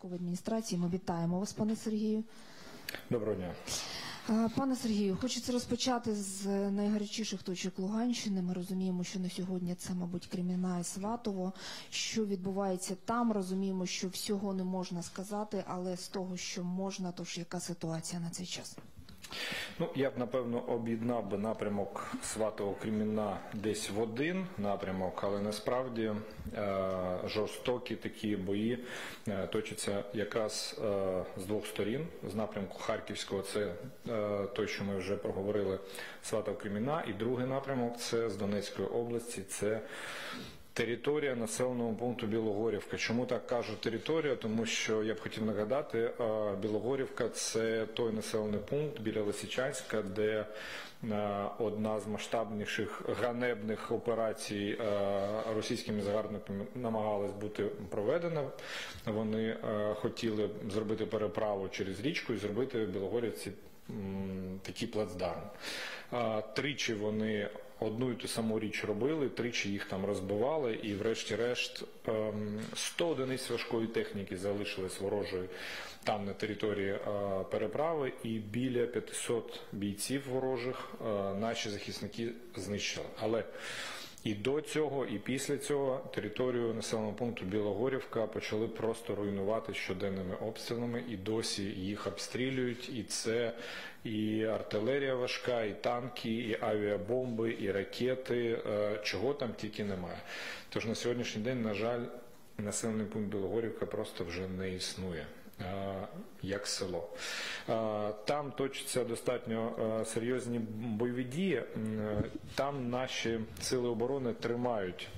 військової адміністрації. Ми вітаємо вас, пане Сергію. Доброго дня. Пане Сергію, хочеться розпочати з найгарячіших точок Луганщини. Ми розуміємо, що на сьогодні це, мабуть, Креміна і Сватово. Що відбувається там? Розуміємо, що всього не можна сказати, але з того, що можна, то ж яка ситуація на цей час? Ну я б напевно об'єднав би напрямок Сватого Креміна десь в один напрямок, але насправді е, жорстокі такі бої е, точаться якраз е, з двох сторін. З напрямку Харківського, це е, той, що ми вже проговорили, Сватого Креміна, і другий напрямок це з Донецької області. Це Територія населеного пункту Білогорівка. Чому так кажу територія? Тому що я б хотів нагадати, е, Білогорівка це той населений пункт біля Лисичанська, де е, одна з масштабніших ганебних операцій е, російськими загарбниками намагалась бути проведена. Вони хотіли зробити переправу через річку і зробити Білогорівці такий плацдарм. Тричі вони одну і ту саму річ робили, тричі їх там розбивали, і врешті-решт ем, 100 одиниць важкої техніки залишились ворожої там на території е, переправи, і біля 500 бійців ворожих е, наші захисники знищили. Але і до цього, і після цього територію населеного пункту Білогорівка почали просто руйнувати щоденними обстрілами, і досі їх обстрілюють. І це і артилерія важка, і танки, і авіабомби, і ракети, е, чого там тільки немає. Тож на сьогоднішній день, на жаль, населений пункт Білогорівка просто вже не існує. Е, Як село. Е, Там точаться достатньо е, серйозні бойові дії. Там наші сили оборони тримають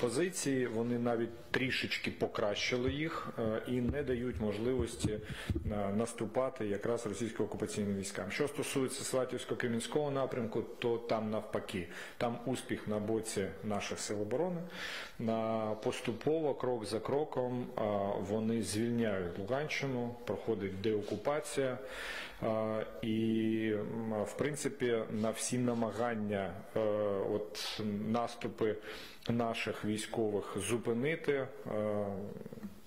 позиції, вони навіть трішечки покращили їх е, і не дають можливості е, наступати якраз російсько-окупаційним військам. Що стосується Сватівсько-Кремінського напрямку, то там навпаки, там успіх на боці наших сил оборони. Поступово, крок за кроком, е, вони звільняють Луганщину, проходить деокупація, е, і в принципі на всі намагання, е, от наступи наших військових зупинити.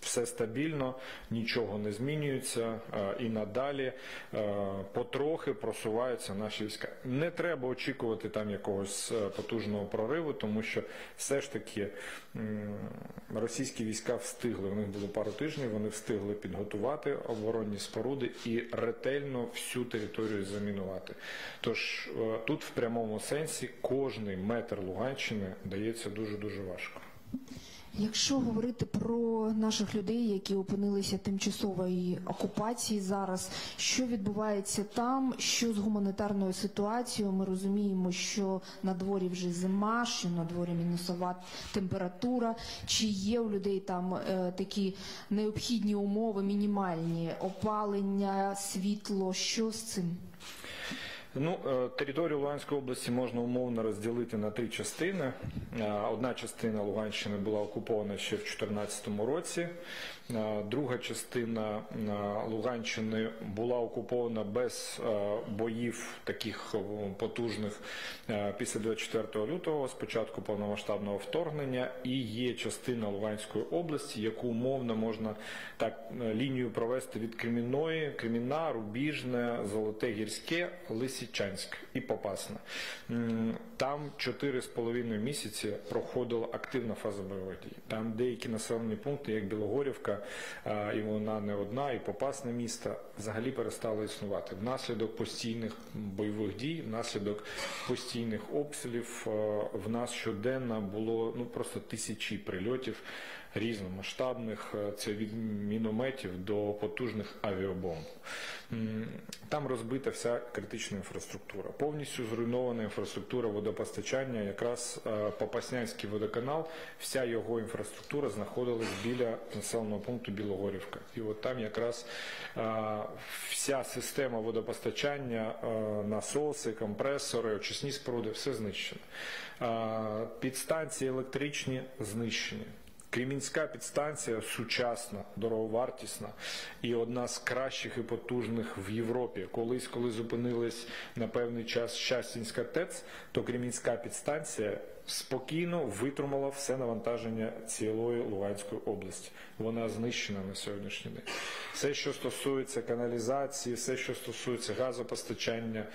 Все стабільно, нічого не змінюється е, і надалі е, потрохи просуваються наші війська. Не треба очікувати там якогось е, потужного прориву, тому що все ж таки російські війська встигли. У них було пару тижнів. Вони встигли підготувати оборонні споруди і ретельно всю територію замінувати. Тож тут в прямому сенсі кожний метр Луганщини дається дуже дуже важко. Якщо говорити про наших людей, які опинилися в тимчасовій окупації зараз, що відбувається там, що з гуманітарною ситуацією, ми розуміємо, що на дворі вже зима, що на дворі мінусова температура. Чи є у людей там е, такі необхідні умови, мінімальні опалення, світло? Що з цим? Ну, е, територію Луганської області можна умовно розділити на три частини. Е, Одна частина Луганщини була окупована ще в 2014 році. Е, Друга частина Луганщини була окупована без боїв таких потужних після 24 лютого, спочатку повномасштабного вторгнення, і є частина Луганської області, яку умовно можна так лінію провести від Кремінної, Креміна, Рубіжне, Золоте Гірське, Лисичанськ і Попасна. Там 4,5 місяці проходила активна фаза бойових дій. Там деякі населені пункти, як Білогорівка, і вона не одна, і Попасне місто, взагалі перестали існувати. Внаслідок постійних бойових дій, внаслідок постійних обстрілів в нас щоденно було ну просто тисячі прильотів різномасштабних. Це від мінометів до потужних авіабомб. Там розбита вся критична інфраструктура. Повністю зруйнована інфраструктура водопостачання. Якраз е, Попаснянський водоканал, вся його інфраструктура знаходилась біля населеного пункту Білогорівка. І от там якраз е, вся система водопостачання, е, насоси, компресори, очисні споруди, все знищено. Підстанції електричні знищені. Кремінська підстанція сучасна, дороговартісна і одна з кращих і потужних в Європі. Колись, коли зупинились на певний час Щастінська ТЕЦ, то Кремінська підстанція спокійно витримала все навантаження цілої Луганської області. Вона знищена на сьогоднішній день. Все, що стосується каналізації, все, що стосується газопостачання.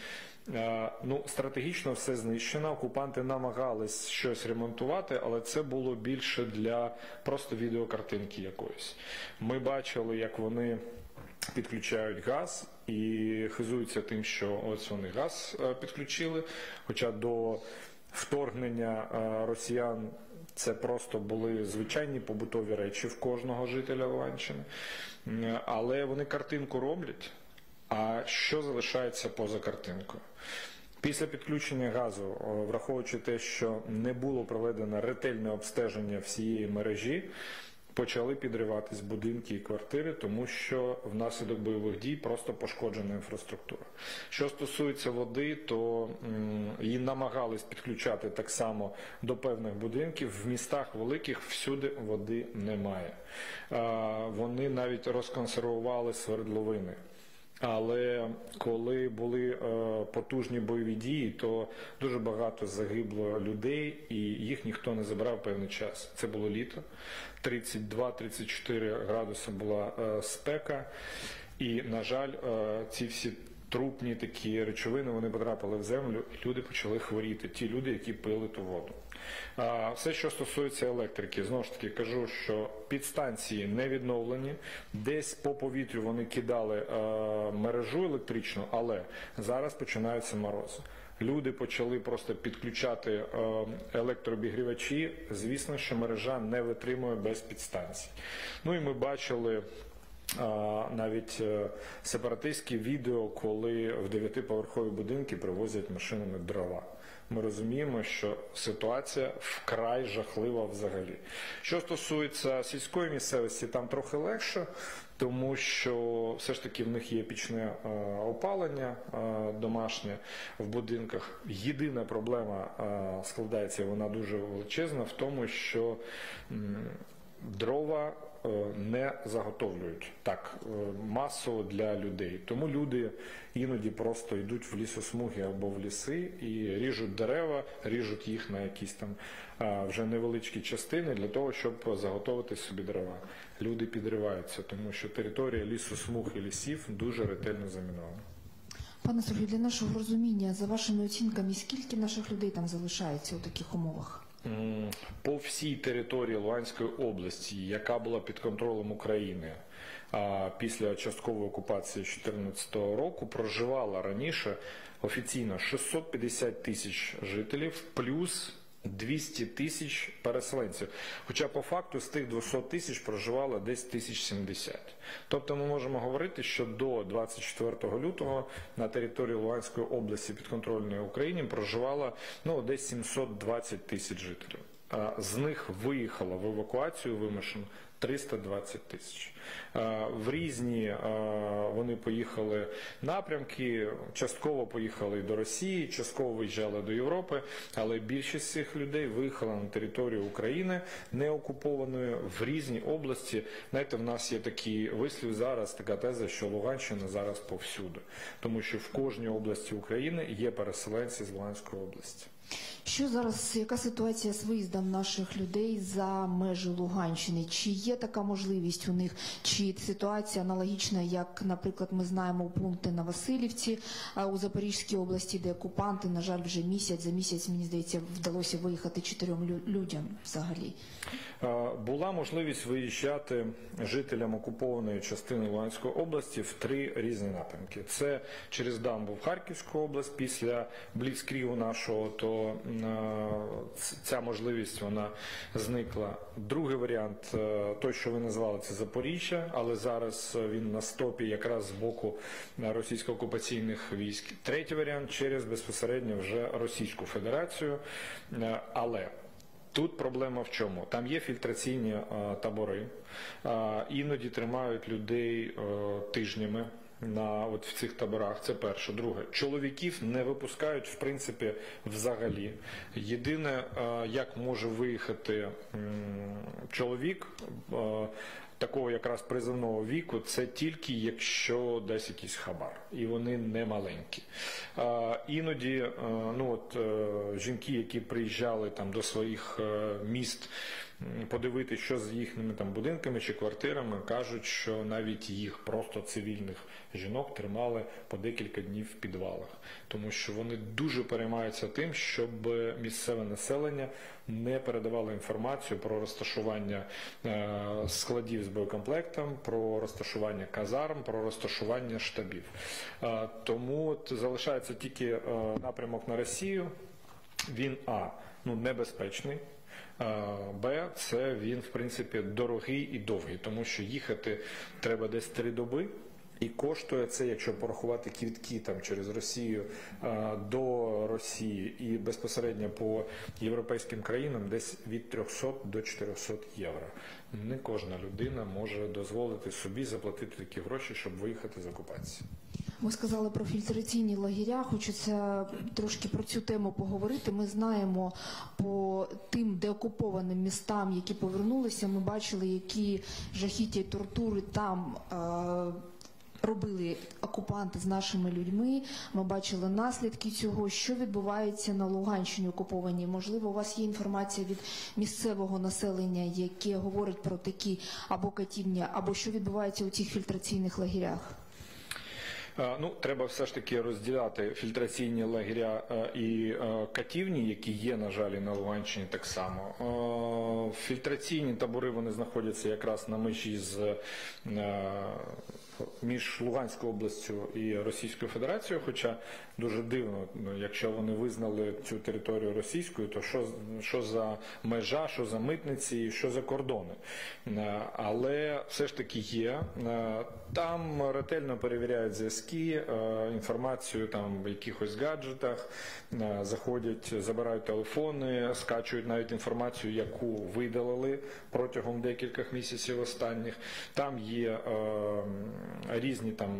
е, Ну, стратегічно все знищено. Окупанти намагались щось ремонтувати, але це було більше для просто відеокартинки якоїсь. Ми бачили, як вони підключають газ і хизуються тим, що ось вони газ е, підключили. Хоча до вторгнення е, росіян це просто були звичайні побутові речі в кожного жителя Луганщини. Але вони картинку роблять. А що залишається поза картинкою? Після підключення газу, враховуючи те, що не було проведено ретельне обстеження всієї мережі, почали підриватись будинки і квартири, тому що внаслідок бойових дій просто пошкоджена інфраструктура. Що стосується води, то її намагались підключати так само до певних будинків. В містах великих всюди води немає. Вони навіть розконсервували свердловини. Але коли були е, потужні бойові дії, то дуже багато загибло людей, і їх ніхто не забрав певний час. Це було літо, 32-34 градуси була е, спека, і на жаль, е, ці всі трупні такі речовини вони потрапили в землю, і люди почали хворіти. Ті люди, які пили ту воду. А, Все, що стосується електрики, знову ж таки кажу, що підстанції не відновлені. Десь по повітрю вони кидали е, мережу електричну, але зараз починаються морози. Люди почали просто підключати електрообігрівачі. Звісно, що мережа не витримує без підстанцій. Ну і ми бачили. Навіть е, сепаратистські відео, коли в дев'ятиповерхові будинки привозять машинами дрова. Ми розуміємо, що ситуація вкрай жахлива взагалі. Що стосується сільської місцевості, там трохи легше, тому що все ж таки в них є пічне е, опалення е, домашнє в будинках. Єдина проблема складається, вона дуже величезна, в тому, що дрова не заготовлюють так е, масово для людей. Тому люди іноді просто йдуть в лісосмуги або в ліси і ріжуть дерева, ріжуть їх на якісь там е, вже невеличкі частини для того, щоб заготовити собі дерева. Люди підриваються, тому що територія лісосмуг і лісів дуже ретельно замінована. Пане Сергію, для нашого розуміння, за вашими оцінками, скільки наших людей там залишається у таких умовах? По всій території Луганської області, яка була під контролем України після часткової окупації 2014 року, проживала раніше офіційно 650 тисяч жителів плюс 200 тисяч переселенців. Хоча по факту з тих 200 тисяч проживало десь 1070. Тобто ми можемо говорити, що до 24 лютого на території Луганської області підконтрольної Україні проживало ну, десь 720 тисяч жителів. З них виїхало в евакуацію вимушено 320 тисяч. В різні вони поїхали напрямки, частково поїхали до Росії, частково виїжджали до Європи, але більшість цих людей виїхала на територію України не окупованої в різні області. Знаєте, в нас є такий вислів зараз, така теза, що Луганщина зараз повсюди, тому що в кожній області України є переселенці з Луганської області. Що зараз, яка ситуація з виїздом наших людей за межі Луганщини? Чи є така можливість у них? Чи ситуація аналогічна, як, наприклад, ми знаємо пункти на Васильівці у Запорізькій області, де окупанти, на жаль, вже місяць за місяць, мені здається, вдалося виїхати чотирьом людям взагалі. Була можливість виїжджати жителям окупованої частини Луганської області в три різні напрямки. Це через дамбу в Харківську область після бліцкрігу нашого, то е, ця можливість вона зникла. Другий варіант, е, той, що ви назвали, це Запоріжжя, але зараз е, він на стопі якраз з боку російсько-окупаційних військ. Третій варіант через безпосередньо вже Російську Федерацію, але Тут проблема в чому? Там є фільтраційні табори, іноді тримають людей тижнями. На от в цих таборах. Це перше. Друге, чоловіків не випускають в принципі взагалі. Єдине, е, як може виїхати чоловік. е, Такого якраз призовного віку це тільки якщо десь якийсь хабар, і вони не маленькі. А, іноді е, ну от е, жінки, які приїжджали там до своїх е, міст м, подивитися, що з їхніми там будинками чи квартирами, кажуть, що навіть їх просто цивільних жінок тримали по декілька днів в підвалах, тому що вони дуже переймаються тим, щоб місцеве населення не передавало інформацію про розташування е, складів з боєкомплектом, про розташування казарм, про розташування штабів. Е, Тому залишається тільки е, напрямок на Росію. Він а ну небезпечний. Б, це він в принципі дорогий і довгий, тому що їхати треба десь три доби. І коштує це, якщо порахувати квітки там через Росію до Росії і безпосередньо по європейським країнам, десь від 300 до 400 євро. Не кожна людина може дозволити собі заплатити такі гроші, щоб виїхати з окупації. Ми сказали про фільтраційні лагеря. Хочеться трошки про цю тему поговорити. Ми знаємо по тим деокупованим містам, які повернулися. Ми бачили, які жахіття тортури там. Е- Робили окупанти з нашими людьми. Ми бачили наслідки цього, що відбувається на Луганщині окупованій. Можливо, у вас є інформація від місцевого населення, яке говорить про такі або катівня, або що відбувається у цих фільтраційних лагерях. Е, Ну, треба все ж таки розділяти фільтраційні лагеря е, і е, катівні, які є, на жаль, на Луганщині так само. Фільтраційні табори вони знаходяться якраз на межі з між Луганською областю і Російською Федерацією. Хоча дуже дивно, якщо вони визнали цю територію російською, то що, що за межа, що за митниці, що за кордони. Е, Але все ж таки є. Е, Там ретельно перевіряють зв'язки, е, інформацію там в якихось гаджетах, заходять, забирають телефони, скачують навіть інформацію, яку видалили протягом декількох місяців останніх. Там є різні там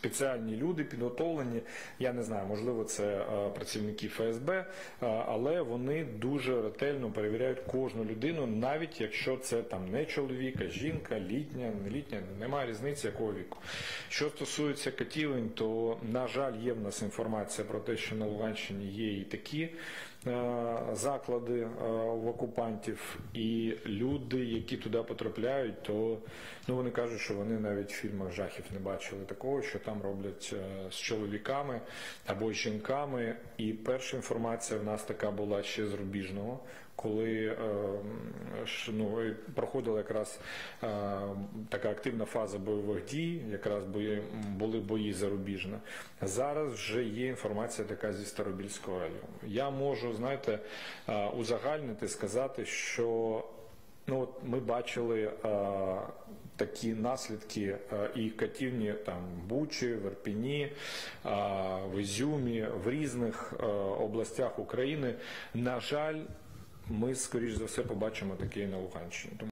спеціальні люди підготовлені. Я не знаю, можливо, це е, працівники ФСБ, е, але вони дуже ретельно перевіряють кожну людину, навіть якщо це там не чоловік, а жінка, літня, не літня, немає різниці якого віку. Що стосується катівень, то на жаль, є в нас інформація про те, що на Луганщині є і такі заклади е, в окупантів, і люди, які туди потрапляють, то ну вони кажуть, що вони навіть в фільмах жахів не бачили такого, що там роблять е, з чоловіками або з жінками. І перша інформація в нас така була ще з рубіжного. Коли е, ну, проходила якраз е, така активна фаза бойових дій, якраз бої, були бої зарубіжно. Зараз вже є інформація така зі Старобільського району. Я можу, знаєте, е, узагальнити, сказати, що Ну, от ми бачили такі наслідки і катівні там Бучі, в Ірпіні, е, в Ізюмі, в різних областях України. На жаль, ми скоріш за все побачимо таке на Луганщині.